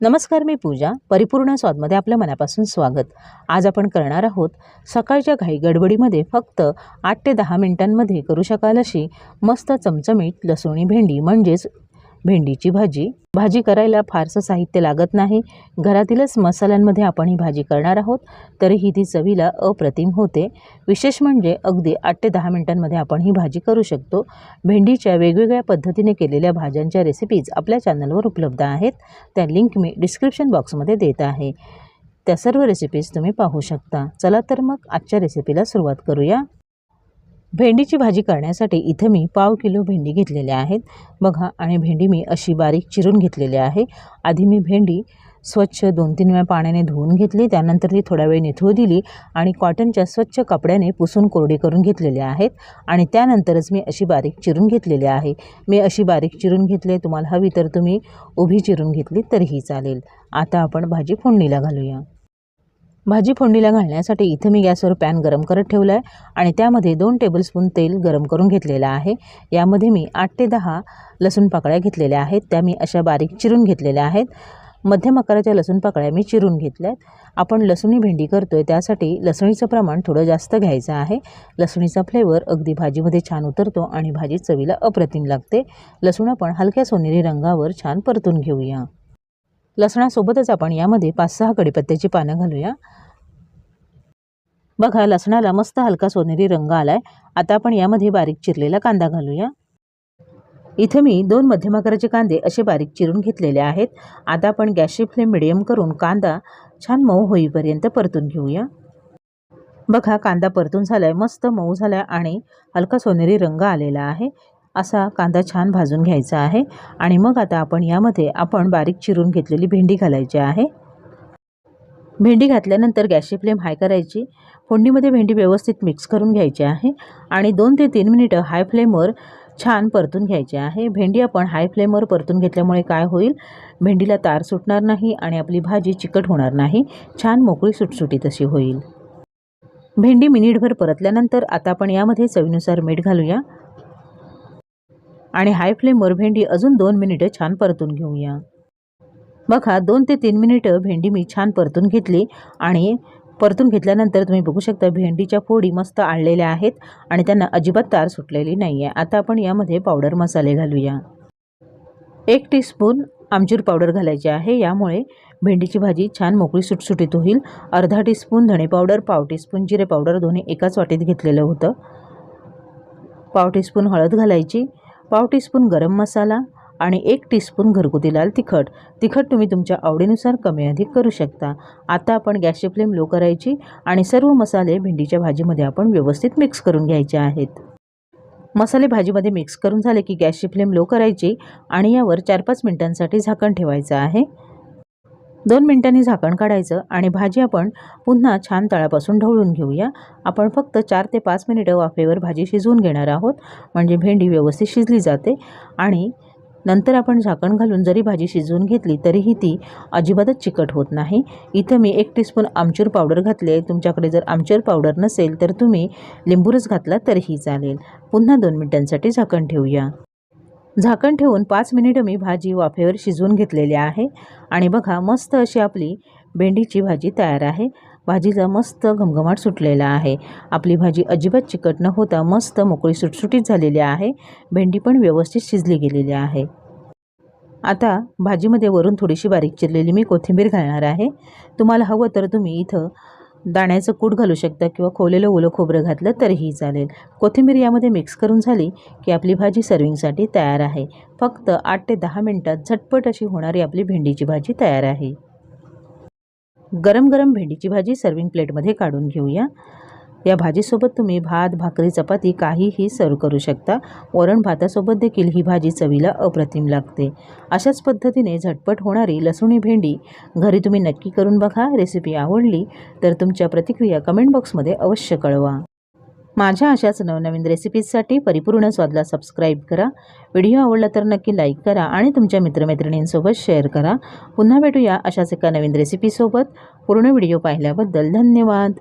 नमस्कार मी पूजा. परिपूर्ण स्वादमध्ये आपल्या मनापासून स्वागत. आज आपण करणार आहोत सकाळच्या घाई गडबडीमध्ये फक्त आठ ते दहा मिनिटांमध्ये करू शकाल अशी मस्त चमचमीत लसूणी भेंडी म्हणजेच भेंडीची भाजी. भाजी करायला फारसं साहित्य लागत नाही. घरातीलच मसाल्यांमध्ये आपण ही भाजी करणार आहोत तरीही ती चवीला अप्रतिम होते. विशेष म्हणजे अगदी आठ ते दहा मिनिटांमध्ये आपण ही भाजी करू शकतो. भेंडीच्या वेगवेगळ्या पद्धतीने केलेल्या भाज्यांच्या रेसिपीज आपल्या चॅनलवर उपलब्ध आहेत. त्या लिंक मी डिस्क्रिप्शन बॉक्समध्ये देत आहे. त्या सर्व रेसिपीज तुम्ही पाहू शकता. चला तर मग आजच्या रेसिपीला सुरुवात करूया. भेंडीची भाजी करण्यासाठी इथं मी पाव किलो भेंडी घेतलेल्या आहेत. बघा आणि भेंडी मी अशी बारीक चिरून घेतलेली आहे. आधी मी भेंडी स्वच्छ दोन तीन वेळा पाण्याने धुवून घेतली त्यानंतर ती थोडा वेळ निथळू दिली आणि कॉटनच्या स्वच्छ कपड्याने पुसून कोरडी करून घेतलेल्या आहेत. आणि त्यानंतरच मी अशी बारीक चिरून घेतलेली आहे. मी अशी बारीक चिरून घेतले तुम्हाला हवी तर तुम्ही उभी चिरून घेतली तरीही चालेल. आता आपण भाजी फोडणीला घालूया. भाजी फोडणीला घालण्यासाठी इथं मी गॅसवर पॅन गरम करत ठेवला आहे आणि त्यामध्ये दोन टेबलस्पून तेल गरम करून घेतलेलं आहे. यामध्ये मी आठ ते दहा लसूण पाकळ्या घेतलेल्या आहेत. त्या मी अशा बारीक चिरून घेतलेल्या आहेत. मध्यम आकाराच्या लसूण पाकळ्या मी चिरून घेतल्या आहेत आपण लसुणी भेंडी करतो आहे त्यासाठी लसणीचं प्रमाण थोडं जास्त घ्यायचं आहे. लसणीचा फ्लेवर अगदी भाजीमध्ये छान उतरतो आणि भाजी चवीला अप्रतिम लागते. लसूण आपण हलक्या सोनेरी रंगावर छान परतून घेऊया. लसणासोबतच आपण यामध्ये पाच सहा कडीपत्त्याची पानं घालूया. बघा लसणाला मस्त हलका सोनेरी रंग आला आहे आता आपण यामध्ये बारीक चिरलेला कांदा घालूया. इथे मी दोन मध्यम आकाराचे कांदे असे बारीक चिरून घेतलेले आहेत. आता आपण गॅसची फ्लेम मिडियम करून कांदा छान मऊ होईपर्यंत परतून घेऊया. बघा कांदा परतून झाला आहे मस्त मऊ झाला आणि हलका सोनेरी रंग आलेला आहे. असा कांदा छान भाजून घ्यायचा आहे. आणि मग आता आपण यामध्ये आपण बारीक चिरून घेतलेली भेंडी घालायची आहे. भेंडी घातल्यानंतर गॅसची फ्लेम हाय करायची. फोडणीमध्ये भेंडी व्यवस्थित मिक्स करून घ्यायची आहे. आणि दोन ते तीन मिनिटं हाय फ्लेमवर छान परतून घ्यायची आहे. भेंडी आपण हाय फ्लेमवर परतून घेतल्यामुळे काय होईल? भेंडीला तार सुटणार नाही आणि आपली भाजी चिकट होणार नाही. छान मोकळी सुटसुटीत अशी होईल. भेंडी मिनिटभर परतल्यानंतर आता आपण यामध्ये चवीनुसार मीठ घालूया. आणि हाय फ्लेमवर भेंडी अजून दोन मिनिटं छान परतून घेऊया. बघा दोन ते तीन मिनिटं भेंडी मी छान परतून घेतली आणि परतून घेतल्यानंतर तुम्ही बघू शकता भेंडीच्या फोडी मस्त आळलेल्या आहेत आणि त्यांना अजिबात तार सुटलेली नाही आहे आता आपण यामध्ये पावडर मसाले घालूया. एक टीस्पून आमचूर पावडर घालायची आहे. यामुळे भेंडीची भाजी छान मोकळी सुटसुटीत होईल. अर्धा टीस्पून धणे पावडर पाव टीस्पून जिरे पावडर दोन्ही एकाच वाटीत घेतलेलं होतं. पाव टीस्पून हळद घालायची. पाव टीस्पून गरम मसाला आणि एक टीस्पून घरगुती लाल तिखट. तिखट तुम्ही तुमच्या आवडीनुसार कमी अधिक करू शकता. आता आपण गॅसची फ्लेम लो करायची आणि सर्व मसाले भेंडीच्या भाजीमध्ये आपण व्यवस्थित मिक्स करून घ्यायचे आहेत. मसाले भाजीमध्ये मिक्स करून झाले की गॅसची फ्लेम लो करायची आणि यावर चार पाच मिनटांसाठी झाकण ठेवायचं आहे. दोन मिनटांनी झाकण काढायचं आणि भाजी आपण पुन्हा छान तळापासून ढवळून घेऊया. आपण फक्त चार ते पाच मिनिटं वाफेवर भाजी शिजवून घेणार आहोत. म्हणजे भेंडी व्यवस्थित शिजली जाते. आणि नंतर आपण झाकण घालून जरी भाजी शिजवून घेतली तरीही ती अजिबातच चिकट होत नाही. इथं मी एक टीस्पून आमचूर पावडर घातले तुमच्याकडे जर आमचूर पावडर नसेल तर तुम्ही लिंबूरच घातला तरीही चालेल. पुन्हा दोन मिनटांसाठी झाकण ठेवूया. झाकण ठेवून पाच मिनिटं मी भाजी वाफेवर शिजवून घेतलेली आहे. आणि बघा मस्त अशी आपली भेंडीची भाजी तयार आहे. भाजीचा मस्त घमघमाट सुटलेला आहे. आपली भाजी अजिबात चिकट न होता मस्त मोकळी सुटसुटीत झालेली आहे. भेंडी पण व्यवस्थित शिजली गेलेली आहे. आता भाजीमध्ये वरून थोडीशी बारीक चिरलेली मी कोथिंबीर घालणार आहे. तुम्हाला हवं तर तुम्ही इथं दाण्याचं कूट घालू शकता किंवा खोलेलं ओलं खोबरं घातलं तरीही चालेल. कोथिंबीर यामध्ये मिक्स करून झाली की आपली भाजी सर्विंगसाठी तयार आहे. फक्त आठ ते दहा मिनटात झटपट अशी होणारी आपली भेंडीची भाजी तयार आहे. गरम गरम भेंडीची भाजी सर्विंग प्लेटमध्ये काढून घेऊया. या भाजीसोबत तुम्ही भात भाकरी चपाती काहीही सर्व करू शकता. वरण भातासोबत देखील ही भाजी चवीला अप्रतिम लागते. अशाच पद्धतीने झटपट होणारी लसुणी भेंडी घरी तुम्ही नक्की करून बघा. रेसिपी आवडली तर तुमच्या प्रतिक्रिया कमेंट बॉक्समध्ये अवश्य कळवा. माझ्या अशाच नवनवीन रेसिपीजसाठी परिपूर्ण स्वादला सबस्क्राईब करा. व्हिडिओ आवडला तर नक्की लाईक करा आणि तुमच्या मित्रमैत्रिणींसोबत शेअर करा. पुन्हा भेटूया अशाच एका नवीन रेसिपीसोबत पूर्ण व्हिडिओ पाहिल्याबद्दल धन्यवाद.